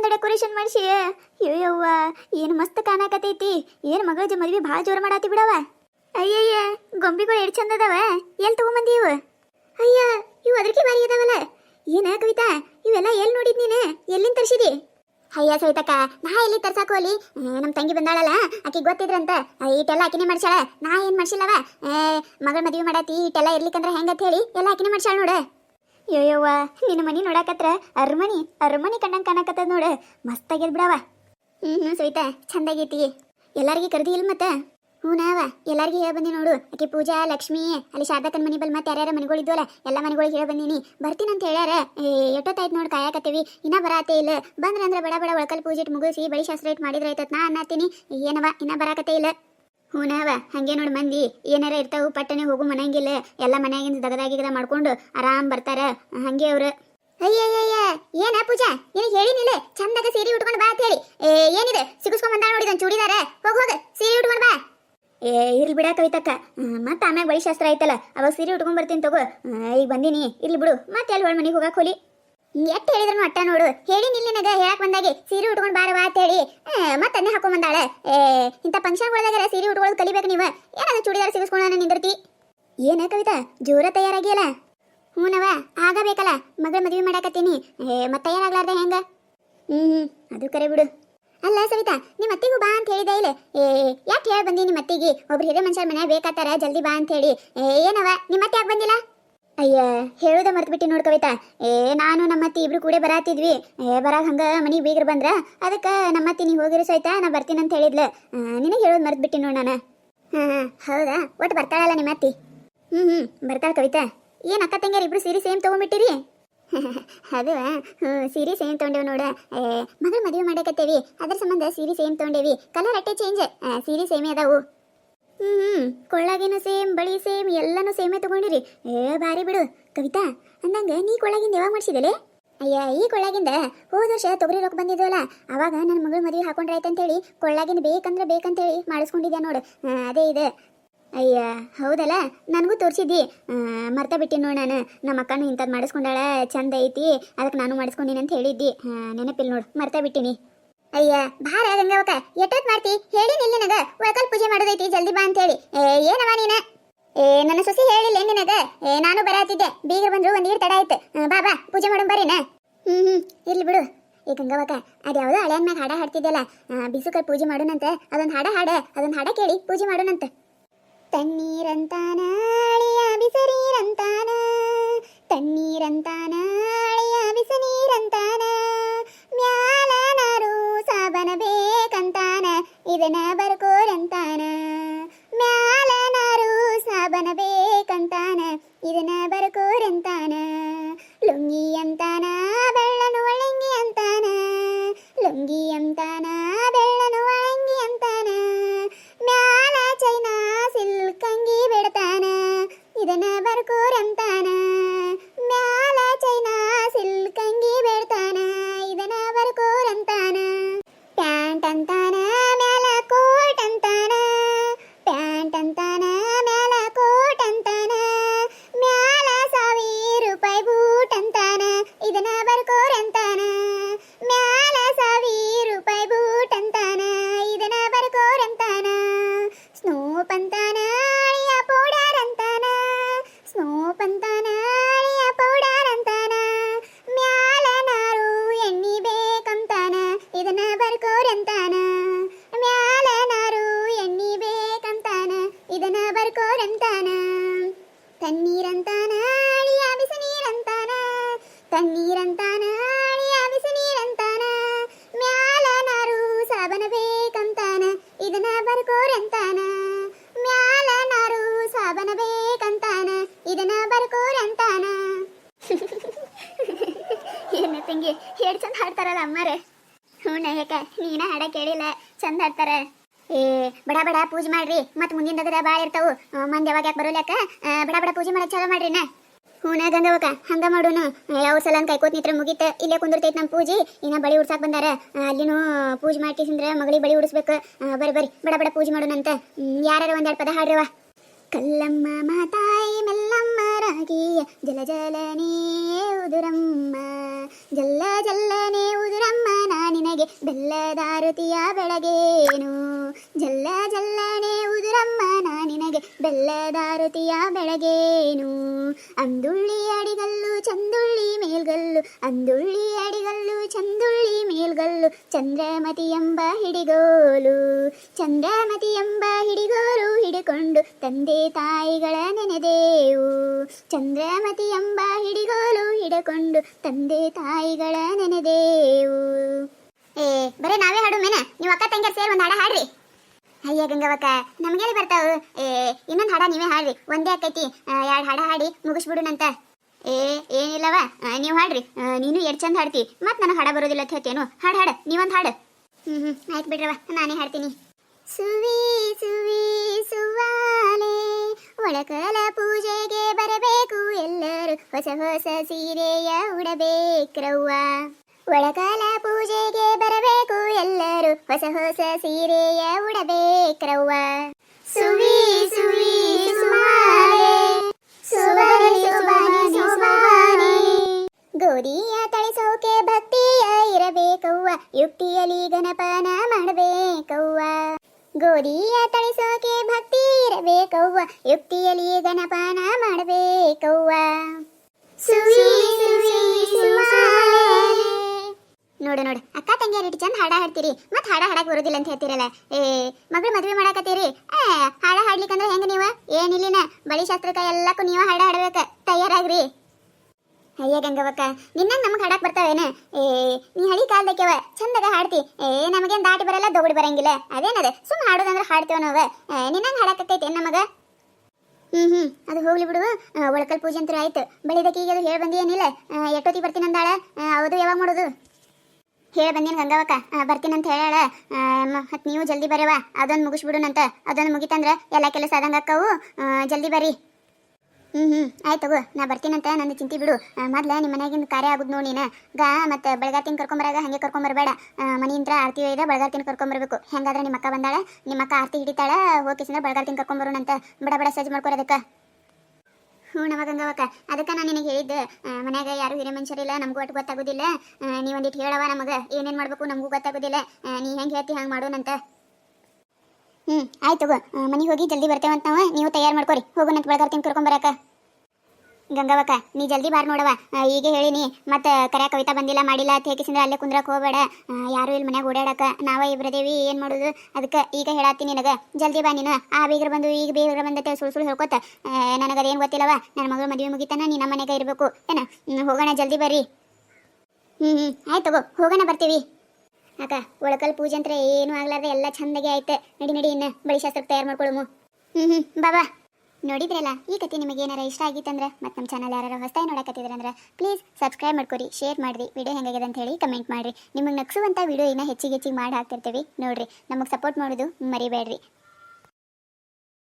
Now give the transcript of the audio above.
ಚಂದ ಡೆಕೋರೇಷನ್ ಮಾಡಿಸಿ. ಅಯ್ಯವ್ವ ಏನು ಮಸ್ತ್ ಕಾಣಕತೈತಿ ಏನು ಮಗಳ ಮದ್ವಿ ಭಾಳ ಜೋರು ಮಾಡಾತಿ ಬಿಡವ ಅಯ್ಯಯ್ಯ, ಗೊಂಬಿಗಳು ಎಷ್ಟು ಚಂದ ಅದಾವ. ಎಲ್ಲಿ ತಗೊಂಬಂದಿ ಇವು? ಅಯ್ಯ, ಇವು ಅದಕ್ಕೆ ಬಾರಿ ಅದಾವಲ್ಲ. ಏನ ಕವಿತಾ, ಇವೆಲ್ಲ ಎಲ್ಲಿ ನೋಡಿದ್ ನೀನು? ಎಲ್ಲಿಂದ ತರಿಸಿದಿ? ಅಯ್ಯ ಸವಿತಕ್ಕ, ನಾ ಎಲ್ಲಿ ತರ್ಸಾಕು ಅಲ್ಲಿ? ನಮ್ಮ ತಂಗಿ ಬಂದಾಳಲ್ಲ ಆಕಿ ಗೊತ್ತಿದ್ರಂತ. ಈಟೆಲ್ಲ ಆಕಿನೇ ಮಾಡ್ಸಾಳ ನಾ ಏನ್ ಮಾಡ್ಸಿಲ್ಲವ? ಮಗಳ ಮದುವೆ ಮಾಡಾತಿ, ಈಟೆಲ್ಲ ಇರ್ಲಿಕ್ಕಂದ್ರೆ ಹೆಂಗಂತ ಹೇಳಿ, ಎಲ್ಲ ಆಕಿನೇ ಮಾಡ್ಸಾಳ ನೋಡ. ಅಯ್ಯವ್ವ ನಿನ್ನ ಮನಿ ನೋಡಾಕತ್ರ ಅರಮನಿ ಅರಮನಿ ಕಂಡಂಗ್ ಕಾಣಕತ್ತದ ನೋಡ, ಮಸ್ತಾಗ್ಯದ ಬಿಡವ ಹ್ಞೂ ಹ್ಞೂ ಸವಿತಾ, ಚಂದಾಗೈತಿ. ಎಲ್ಲಾರ್ಗಿ ಕರೆದಿ ಇಲ್ಲ ಮತ್ತೆ? ಹ್ಞೂ ನಾವ, ಎಲ್ಲಾರ್ಗಿ ಹೇಳ ಬಂದಿ ನೋಡು. ಆಕೆ ಪೂಜಾ, ಲಕ್ಷ್ಮಿ, ಅಲ್ಲಿ ಶಾರದಾಕನ್ ಮನಿ ಬಲ್ ಮತ್ತೆ ಯಾರ್ಯಾರ ಮನೆಗಳಿದ್ವಲ್ಲ ಎಲ್ಲ ಮನೆಗಳಿಗೆ ಹೇಳ ಬಂದೀನಿ. ಬರ್ತೀನಿ ಅಂತ ಹೇಳ್ಯಾರ. ಎಷ್ಟೊತ್ತಾಯ್ತು ನೋಡಿ ಕಾಯಕತ್ತೀವಿ. ಇನ್ನ ಬರಾತೇ ಇಲ್ಲ. ಬಂದ್ರ ಅಂದ್ರೆ ಬಡ ಬಡ ಒಳಕಲ್ ಪೂಜೆ ಇಟ್ಟು ಮುಗಿಸಿ, ಬಳಿ ಶಾಸ್ತ್ರ ಇಟ್ಟು ಮಾಡಿದ್ರೆ ಆಯ್ತದ ನಾ ಅನ್ನತ್ತೀನಿ ಏನವ, ಇನ್ನ ಬರಾಕತ್ತೇ ಇಲ್ಲ. ಹೂನವ ಹಂಗೆ ನೋಡಿ ಮಂದಿ. ಏನಾರ ಇರ್ತಾವು, ಪಟ್ಟನೆ ಹೋಗು ಮನೆಯಂಗಿಲ್ಲ ಎಲ್ಲ ಮನ್ಯಾಗಿಂದ ದಗದಾಗಿಗದ ಮಾಡ್ಕೊಂಡು ಆರಾಮ್ ಬರ್ತಾರ. ಹಂಗೆ ಅವ್ರು. ಅಯ್ಯಯ್ಯಯ್ಯ, ಏನ ಪೂಜಾ? ನಿನಗೆ ಹೇಳಿನಿಲ್ಲ ಚಂದಾಗ ಸೀರೆ ಉಟ್ಕೊಂಡು ಬಾ ಅಂತ ಹೇಳಿ. ಏ, ಏನಿದೆ? ಸಿಗಿಸ್ಕೊಂಡ್ ಬಂದ ನೋಡಿದ ಚೂಡಿದಾರ. ಹೋಗ ಹೋಗ, ಸೀರೆ ಉಟ್ಕೊಂಡು ಬಾ. ಏ, ಇರ್ಲಿ ಬಿಡ ಕವಿತಕ್ಕ. ಮತ್ತೆ ಆಮ್ಯಾಗ ಬಳಿ ಶಾಸ್ತ್ರ ಆಯ್ತಲ್ಲ ಅವಾಗ ಸೀರೆ ಉಟ್ಕೊಂಡ್ ಬರ್ತೀನಿ ತಗೋ. ಈಗ ಬಂದಿನಿ. ಇರ್ಲಿ ಬಿಡು. ಮತ್ತೆ ಅಲ್ಲಿ ಹೊಳ್ ಮನೆಗೆ ಹೋಗಾಕ್ ಹೋಲಿ? ಎಟ್ಟು ಹೇಳಿದ್ರು ಅಟ್ಟ ನೋಡು. ಹೇಳಿ ನಿಲ್ಲಿನಗ ಹೇಳಕ್ ಬಂದಾಗೆ ಸೀರೆ ಉಟ್ಕೊಂಡ್ ಬಾರವ ಅಂತ ಹೇಳಿ ಮತ್ತೆ ಅದನ್ನೇ ಹಾಕೊಂಡ್ ಬಂದಾಳೆ ಏ, ಇಂಥ ಫಂಕ್ಷನ್ಗಳಾಗ ಸೀರೆ ಉಟ್ಕೊಳ್ಳೋದು ಕಲಿಬೇಕು ನೀವು. ಏನಾದ್ರು ಚೂಡಿದಾರ ಸಿಗಿಸ್ಕೊಳ್ಳೋಣ ನಿಂದಿರ್ತಿ? ಏನ ಕವಿತಾ, ಜೋರ ತಯಾರಾಗಿಯಲ್ಲ? ಹೂನವ ಆಗಬೇಕಲ್ಲ. ಮಗಳ ಮದುವೆ ಮಾಡಾಕತ್ತೀನಿ. ಮತ್ತೆ ತಯಾರಾಗ್ಲಾರ್ದೆ ಹೆಂಗ? ಹ್ಮ್ ಅದು ಕರೆ ಬಿಡು. ಅಲ್ಲ ಸವಿತಾ ನಿಮ್ಮ ಅತ್ತಿಗೂ ಬಾ ಅಂತ ಹೇಳಿದ ಇಲ್ಲ? ಏ, ಯಾಕೆ ಹೇಳ ಬಂದಿ ನಿಮ್ಮ ಅತ್ತಿಗೆ? ಒಬ್ರು ಹಿರಿಯ ಮನುಷ್ಯರ ಮನೆ ಬೇಕಾತಾರ, ಜಲ್ದಿ ಬಾ ಅಂತ ಹೇಳಿ. ಏನವ ನಿಮ್ಮ ಅತ್ತೆ ಯಾಕೆ ಬಂದಿಲ್ಲ? ಅಯ್ಯ ಹೇಳುದ ಮರ್ತ್ಬಿಟ್ಟಿ ನೋಡ್ ಕವಿತಾ. ಏ ನಾನು ನಮ್ಮತ್ತಿ ಇಬ್ರು ಕೂಡ ಬರಾತಿದ್ವಿ. ಏ ಬರಾಗ ಹಂಗ ಮನಿ ಬೀಗ್ರ ಬಂದ್ರ ಅದಕ್ಕ ನಮ್ಮತ್ತಿ ನೀ ಹೋಗಿರು ಸಹಿತ ನಾ ಬರ್ತೀನಿ ಅಂತ ಹೇಳಿದ್ಲು. ನಿನಗೆ ಹೇಳೋದು ಮರ್ತ್ಬಿಟ್ಟಿ ನೋಡ್ ನಾನು. ಹಾ ಹಾ, ಹೌದಾ? ಒಟ್ಟು ಬರ್ತಾಳಲ್ಲ ನಿಮ್ಮ ಅತ್ತಿ ಹ್ಮ್ ಹ್ಮ್ ಬರ್ತಾಳ ಕವಿತಾ. ಏನ್ ಅಕ್ಕ ತಂಗ್ಯಾರ ಇಬ್ರು ಸೀರೆ ಸೇಮ್ ತಗೊಂಡ್ಬಿಟ್ಟಿರಿ ಅದು ಹ್ಞೂ ಸೀರೆ ಸೇಮ್ ತೊಗೊಂಡೇವು ನೋಡ. ಏ ಮಗಳು ಮದುವೆ ಮಾಡಕತ್ತೇವಿ. ಅದ್ರ ಸಂಬಂಧ ಸೀರೆ ಸೇಮ್ ತೊಗೊಂಡೇವಿ. ಕಲರ್ ಅಟ್ಟೆ ಚೇಂಜ್ ಸೀರೆ ಸೇಮೇ ಅದಾವು. ಹ್ಮ್ ಹ್ಮ್. ಕೊಳ್ಳಾಗಿನ ಸೇಮ್, ಬಳಿ ಸೇಮ್, ಎಲ್ಲನೂ ಸೇಮೇ ತಗೊಂಡಿರಿ. ಏ, ಬಾರಿ ಬಿಡು. ಕವಿತಾ, ಅಂದಂಗ ನೀ ಕೊಳ್ಳಾಗಿಂದ ಯಾವಾಗ ಮಾಡಿಸಿದಲೇ? ಅಯ್ಯ, ಈ ಕೊಳ್ಳಾಗಿಂದ ಹೋದ ವರ್ಷ ತೊಗರಿ ರೊಕ್ಕ ಬಂದಿದ್ವಲ್ಲ, ಅವಾಗ ನನ್ನ ಮಗಳು ಮದುವೆ ಹಾಕೊಂಡ್ರೆ ಆಯ್ತಂತೇಳಿ ಬೇಕಂದ್ರೆ ಬೇಕಂತೇಳಿ ಮಾಡಿಸ್ಕೊಂಡಿದ್ದೆ ನೋಡು. ಅದೇ ಇದೆ. ಅಯ್ಯ, ಹೌದಲ್ಲ? ನನಗೂ ತೋರಿಸಿದ್ದಿ. ಮರ್ತ ಬಿಟ್ಟಿನಿ ನೋಡು ನಾನು. ನಮ್ಮ ಅಕ್ಕನೂ ಇಂಥದ್ದು ಮಾಡಿಸ್ಕೊಂಡಾಳ, ಚಂದ ಐತಿ ಅದಕ್ಕೆ ನಾನು ಮಾಡಿಸ್ಕೊಂಡಿನಿ ಅಂತ ಹೇಳಿದ್ದಿ. ನೆನಪಿಲ್ಲ ನೋಡು, ಮರ್ತ ಬಿಟ್ಟಿನಿ. ಅಯ್ಯ ಭಾರ ಗಂಗಾವಕ ಎಟ್ಟತ್ ಮಾಡ್ತಿ? ಹೇಳಿ ನಿಲ್ಲ ನನಗ. ಒಳಕಲ್ ಪೂಜೆ ಮಾಡೋದೈತಿ, ಜಲ್ದಿ ಬಾ ಅಂತ ಹೇಳಿ ಏ, ಏನವ ನೀನ? ಏ, ನನ್ನ ಸೊಸಿ ಹೇಳಿಲ್ಲ ನಿನಗ? ಏ, ನಾನು ಬರಾತಿದ್ದೆ. ಬೀಗ ಬಂದ್ರು ಒಂದ್ ನೀರ್ ತಡ ಆಯ್ತು. ಬಾ ಬಾ, ಪೂಜೆ ಮಾಡೋಣ ಬರೀನ. ಹ್ಮ್ ಹ್ಮ್, ಇರ್ಲಿ ಬಿಡು. ಈ ಗಂಗಾವಕ ಅದ್ಯಾವುದೋ ಹಳೆಯನ್ ಮ್ಯಾಗ ಹಾಡ ಹಾಡ್ತಿದ್ದಲ್ಲ ಬಿಸುಕಲ್ ಪೂಜೆ ಮಾಡೋಣಂತೆ. ಅದೊಂದು ಹಾಡ ಹಾಡ, ಅದೊಂದು ಹಾಡ ಕೇಳಿ, ಪೂಜೆ ಮಾಡೋಣಂತ. ಸ್ನೂಪ್ ಅಂತಾನ ಅಳಿಯ ಪೌಡರ್ ಅಂತಾನ ಮ್ಯಾಲ ನಾರು ಎಣ್ಣಿ ಬೇಕಂತಾನ ಇದನ್ನ ಬರ್ಕೋರಂತಾನ ಮ್ಯಾಲ ನಾರು ಎಣ್ಣಿ ಬೇಕಂತಾನ ಇದನ್ನ ಬರ್ಕೋರಂತಾನ ತಣ್ಣೀರಂತಾನ ಅಳಿಯ ಬಿಸಿ ನೀರಂತಾನ ತಣ್ಣೀರಂತಾನ ತಂಗಿ ಹೇಳಿ ಚಂದ ಹಾಡ್ತಾರಲ್ಲ ಅಮ್ಮಾರೆ. ಹ್ಞೂ ಯಾಕ ನೀನ ಹಾಡ ಕೇಳಿಲ್ಲ, ಚಂದ ಹಾಡ್ತಾರೆ. ಏ, ಬಡ ಬಡ ಪೂಜೆ ಮಾಡ್ರಿ, ಮತ್ತೆ ಮುಂದಿನ ಭಾಳ ಇರ್ತಾವು. ಮಂದಿ ಯಾವಾಗ ಯಾಕೆ ಬರೋಲ್ಯಾಕ ಬಡ ಬಡ ಪೂಜೆ ಮಾಡಕ್ಕೆ ಚಲೋ ಮಾಡ್ರಿ ನಾ. ಹೂನ ಗಂಗವಕ ಹಂಗ ಮಾಡೋನು. ಯಾವ ಸಲ ಕೈಕೋತ್ ನಿತ್ರ ಮುಗಿತ. ಇಲ್ಲೇ ಕುಂದಿರ್ತೈತಿ ನಮ್ಮ ಪೂಜೆ. ಇನ್ನ ಬಳಿ ಉಡ್ಸಾಕ್ ಬಂದಾರ. ಅಲ್ಲಿನೂ ಪೂಜೆ ಮಾಡ್ಕಿಸಿಂದ್ರ ಮಗಳಿಗೆ ಬಳಿ ಉಡಿಸ್ಬೇಕು. ಬರಿ ಬರ್ರಿ ಬಡ ಬಡ ಪೂಜೆ ಮಾಡೋಣಂತ ಯಾರು ಒಂದೆರಡು ಪದ ಹಾಡ್ರವ ಕಲ್ಲಮ್ಮ ಮಾತಾಯಿ ಮೆಲ್ಲಮ್ಮ, ರಾಗಿಯ ಜಲ ಜಲನೇ ಉದುರಮ್ಮ ಬೆಲ್ಲದಾರುತಿಯ ಬೆಳಗೇನು? ಜಲ್ಲ ಜಲ್ಲನೆ ಉದುರಮ್ಮ, ನಾ ನಿನಗೆ ಬೆಲ್ಲದಾರುತಿಯ ಬೆಳಗೇನು? ಅಂದುಳ್ಳಿ ಅಡಿಗಲ್ಲು, ಚಂದುಳ್ಳಿ ಮೇಲ್ಗಲ್ಲು, ಅಂದುಳ್ಳಿ ಅಡಿಗಲ್ಲು, ಚಂದುಳ್ಳಿ ಮೇಲ್ಗಲ್ಲು, ಚಂದ್ರಮತಿ ಎಂಬ ಹಿಡಿಗೋಲು. ಚಂದ್ರಮತಿ ಎಂಬ ಹಿಡಿಗೋಲು ಹಿಡಿಕೊಂಡು ತಂದೆ ತಾಯಿಗಳ ನೆನೆದೇವು. ಚಂದ್ರಮತಿ ಎಂಬ ಹಿಡಿಗೋಲು ಹಿಡಕೊಂಡು ತಂದೆ ತಾಯಿಗಳ ನೆನೆದೇವು. ಏ, ಬರೀ ನಾವೇ ಹಾಡು ಮೇನ ನೀವು ಅಕ್ಕ ತಂಗಿಯರ್ ಸೇರಿ ಒಂದು ಹಾಡ ಹಾಡ್ರಿ. ಅಯ್ಯ ಗಂಗವಕ್ಕ ನಮ್ಗೆಲ್ಲಿ ಬರ್ತಾವು? ಏ, ಇನ್ನೊಂದು ಹಾಡ ನೀವೇ ಹಾಡ್ರಿ. ಒಂದೇ ಆಕೈತಿ. ಎರಡು ಹಾಡ ಹಾಡಿ ಮುಗಿಸ್ಬಿಡುನಂತ. ಏ, ಏನಿಲ್ಲವ? ನೀವು ಹಾಡ್ರಿ. ನೀನು ಎರಡು ಚಂದ ಹಾಡ್ತಿ. ಮತ್ತೆ ನನಗೆ ಹಾಡ ಬರೋದಿಲ್ಲ ಅಂತ ಹೇಳ್ತೇನು. ಹಾಡು ಹಾಡು. ನೀವೊಂದು ಹಾಡು. ಹ್ಞೂ ಹ್ಞೂ ಆಯ್ತು ಬಿಡ್ರವ ನಾನೇ ಹಾಡ್ತೀನಿ. ಸುವಿ ಸುವಿ, ಸುವಾಲೆ, ಒಳಕಲ ಪೂಜೆಗೆ ಬರಬೇಕು ಎಲ್ಲರೂ. ಹೊಸ ಹೊಸ ಸೀರೆಯ ಉಡಬೇಕ್ರವ್ವ. ಒಳಕಲ ಪೂಜೆ ಹೊಸ ಹೊಸ ಸೀರೆಯ ಉಡಬೇಕ್ರವ್ವ. ಸುವಿ ಸುವಿ ಸುವನೆ ಸುವನೆ ಸುವಾನೆ ಗೋರಿಯ ತಳಿಸೋಕೆ ಭಕ್ತಿಯ ಇರಬೇಕವ್ವ. ಯುಕ್ತಿಯಲ್ಲಿ ಗಣಪನ ಮಾಡಬೇಕವ್ವ. ಗೋರಿಯ ತಳಿಸೋಕೆ ಭಕ್ತಿ ಇರಬೇಕವ್ವ. ಯುಕ್ತಿಯಲ್ಲಿ ಗಣಪನ ಮಾಡಬೇಕವ್ವ. ಸುವಿ ಸುವಿ ಸುವಾಲೆ. ನೋಡು ನೋಡು. ಅಕ್ಕ, ತಂಗಿಯರ್ ಇಟ್ಟು ಚಂದ ಹಾಡ ಹಾಡ್ತೀರಿ. ಮತ್ತೆ ಹಾಡ ಹಾಡಕ್ ಬರೋದಿಲ್ಲ ಅಂತ ಹೇಳ್ತೀರಲ್ಲ. ಏ, ಮಗಳು ಮದ್ವೆ ಮಾಡಾಕತ್ತೀರಿ? ಏ, ಹಾಡ ಹಾಡ್ಲಿಕ್ಕಂದ್ರೆ ಹೆಂಗ ನೀವ? ಏನಿಲ್ಲಿನ ಬಳಿ ಶಾಸ್ತ್ರಕ್ಕ ಎಲ್ಲಕ್ಕೂ ನೀವ ಹಾಡ ಹಾಡ್ಬೇಕ. ತಯಾರಾಗ್ರಿ. ಅಯ್ಯ ಗಂಗವಕ್ಕ ನಿನ್ನ ನಮಗೆ ಹಾಡಕ್ ಬರ್ತಾವೇನ? ಏ, ನೀ ಹಳಿ ಕಾಲದಕ್ಕೆವ ಚಂದಾಗ ಹಾಡ್ತಿ. ಏ, ನಮಗೇನ್ ದಾಟಿ ಬರಲ್ಲ, ದೊಗಡಿ ಬರಂಗಿಲ್ಲ. ಅದೇನದ? ಸುಮ್ ಹಾಡೋದಂದ್ರೆ ಹಾಡ್ತೇವ ನಾವು. ನಿನ್ನಂಗ್ ಹಾಡಕತ್ತೈತೆ ನಮಗ? ಹ್ಮ್ ಹ್ಮ್. ಅದು ಹೋಗ್ಲಿ ಬಿಡು. ಒಳಕಲ್ ಪೂಜೆ ಅಂತ ಆಯ್ತು. ಬಳಿದಕ್ಕೆ ಈಗ ಅದು ಹೇಳಿ ಬಂದಿ ಏನಿಲ್ಲ. ಎಷ್ಟೊತ್ತಿಗೆ ಬರ್ತೀನಿ ಅಂದಾಳ? ಅದು ಯಾವಾಗ ಮಾಡೋದು? ಹೇಳಿ ಬಂದೀನಿ ಗಂಗವಕ್ಕ? ಬರ್ತೀನಿ ಅಂತ ಹೇಳ ಮತ್ತು ನೀವು ಜಲ್ದಿ ಬರೆಯವ ಅದೊಂದು ಮುಗಿಸ್ಬಿಡುನಂತ. ಅದೊಂದು ಮುಗಿತಂದ್ರೆ ಎಲ್ಲ ಕೆಲಸ ಆದಂಗೆ ಅಕ್ಕವು ಜಲ್ದಿ ಬರ್ರಿ ಹ್ಞೂ ಹ್ಞೂ ಆಯ್ತು ತಗೋ. ನಾ ಬರ್ತೀನಂತ ನಂದು ಚಿಂತೆ ಬಿಡು. ಮೊದ್ಲ ನಿಮ್ಮ ಮನೆಯಾಗಿಂದ ಕಾರ್ಯ ಆಗುದು ನೋಡಿ ನೀನು. ಗಾ, ಮತ್ತು ಬೆಳಗಾತಿನ ಕರ್ಕೊಂಬರಾಗ ಹಾಗೆ ಕರ್ಕೊಂಬರಬೇಡ ಮನೆಯಿಂದ ಆರತಿ ಒಯ್ದ ಬೆಳಗಾತಿನ ಕರ್ಕೊಂಬರ್ಬೇಕು ಹೆಂಗಾದ್ರೆ ನಿಮ್ಮ ಅಕ್ಕ ಬಂದಾಳ? ನಿಮ್ಮ ಅಕ್ಕ ಆರತಿ ಹಿಡಿತಾಳ? ಹೋಗಿಸಿಂದ ಬೆಳಗಾತಿನ ಕರ್ಕೊಂಬರೋಣಂತ ಬಡ ಬಡ, ಸಜ್ಜು ಮಾಡ್ಕೊರೋದಕ್ಕೆ ಹ್ಞೂ ನಮಗಂಗ ಅವಕ್ಕ ಅದಕ್ಕೆ ನಾನು ನಿನಗೆ ಹೇಳಿದ್ದೆ ಮನ್ಯಾಗ ಯಾರು ಹಿರಿಯ ಮನುಷ್ಯರಿಲ್ಲ ನಮಗೂ ಒಟ್ಟು ಗೊತ್ತಾಗೋದಿಲ್ಲ. ನೀ ಒಂದಿಟ್ಟು ಹೇಳವ ನಮಗೆ, ಏನೇನು ಮಾಡಬೇಕು ನಮಗೂ ಗೊತ್ತಾಗೋದಿಲ್ಲ. ನೀ ಹೆಂಗೆ ಹೇಳ್ತಿ ಹಂಗೆ ಮಾಡೋಣಂತ ಹ್ಞೂ ಆಯ್ತು ತಗೋ. ಮನೆಗೆ ಹೋಗಿ ಜಲ್ದಿ ಬರ್ತೇವಂತ ನಾವು, ನೀವು ತಯಾರು ಮಾಡ್ಕೊರಿ. ಹೋಗೋಣಂತ ಬೆಳಗಾರ್ತೀನಿ ಕರ್ಕೊಂಬರಕ ಗಂಗವಕ್ಕ, ನೀ ಜಲ್ದಿ ಬಾರ್ ನೋಡವ ಈಗ ಹೇಳಿನಿ. ಮತ್ತೆ ಕರೆ ಕವಿತಾ ಬಂದಿಲ್ಲ, ಮಾಡಿಲ್ಲ ಹೇಗಿಸಿಂದ್ರೆ ಅಲ್ಲೇ ಕುಂದ್ರಕ್ ಹೋಗಬೇಡ. ಯಾರು ಇಲ್ಲಿ ಮನ್ಯಾಗ ಓಡಾಡಕ ನಾವ ಇಬ್ರದೇವಿ ಏನು ಮಾಡೋದು? ಅದಕ್ಕೆ ಈಗ ಹೇಳಾತಿ ನಿನಗ. ಜಲ್ದಿ ಬಾ ನೀನು. ಆ ಬೀಗರ ಬಂದು ಈಗ ಬೀಗರ ಬಂದತೆ ಸುಳ್ ಸುಳ್ಳು ಹೇಳ್ಕೊತ. ಅದೇನ್ ಗೊತ್ತಿಲ್ಲವ ನನ್ನ ಮಗಳು ಮದುವೆ ಮುಗಿತಾನ ನೀ ನಮ್ಮ ಮನೆಗೆ ಇರಬೇಕು. ಏನ? ಹೋಗೋಣ ಜಲ್ದಿ ಬರ್ರಿ. ಹ್ಮ್ ಹ್ಮ್, ಆಯ್ತು ತಗೋ, ಹೋಗೋಣ ಬರ್ತೀವಿ. ಅಕ್ಕ, ಒಳಕಲ್ ಪೂಜೆ ಅಂತ ಏನು ಆಗ್ಲಾರ್ದೆ, ಎಲ್ಲ ಚಂದಾಗೆ ಆಯ್ತು. ನಡಿ ನಡಿ, ಇನ್ನ ಬಳಿ ಶಾಸ್ತ್ರ ತಯಾರು ಮಾಡ್ಕೊಳ್ಳು ಹ್ಮ್ ಹ್ಮ್ ಬಾಬಾ ನೋಡಿದ್ರಲ್ಲ, ಈ ಕತೆ ನಿಮಗೆ ಏನಾರ ಇಷ್ಟ ಆಗಿತ್ತಂದ್ರೆ, ಮತ್ತು ನಮ್ಮ ಚಾನಲ್ ಯಾರು ಹೊಸದಾಗಿ ನೋಡಕತ್ತಿದ್ರಂದ್ರೆ ಪ್ಲೀಸ್ ಸಬ್ಸ್ಕ್ರೈಬ್ ಮಾಡ್ಕೊರಿ ಶೇರ್ ಮಾಡಿರಿ ವಿಡಿಯೋ ಹೆಂಗಾಗಿದೆ ಅಂತ ಹೇಳಿ ಕಮೆಂಟ್ ಮಾಡಿರಿ. ನಿಮಗೆ ನಗ್ಸುವಂಥ ವಿಡಿಯೋ ಇನ್ನೂ ಹೆಚ್ಚಿಗೆ ಹೆಚ್ಚಿಗೆ ಮಾಡಿ ಹಾಕ್ತಿರ್ತೀವಿ. ನೋಡಿರಿ, ನಮಗೆ ಸಪೋರ್ಟ್ ಮಾಡೋದು ಮರಿಬೇಡ್ರಿ.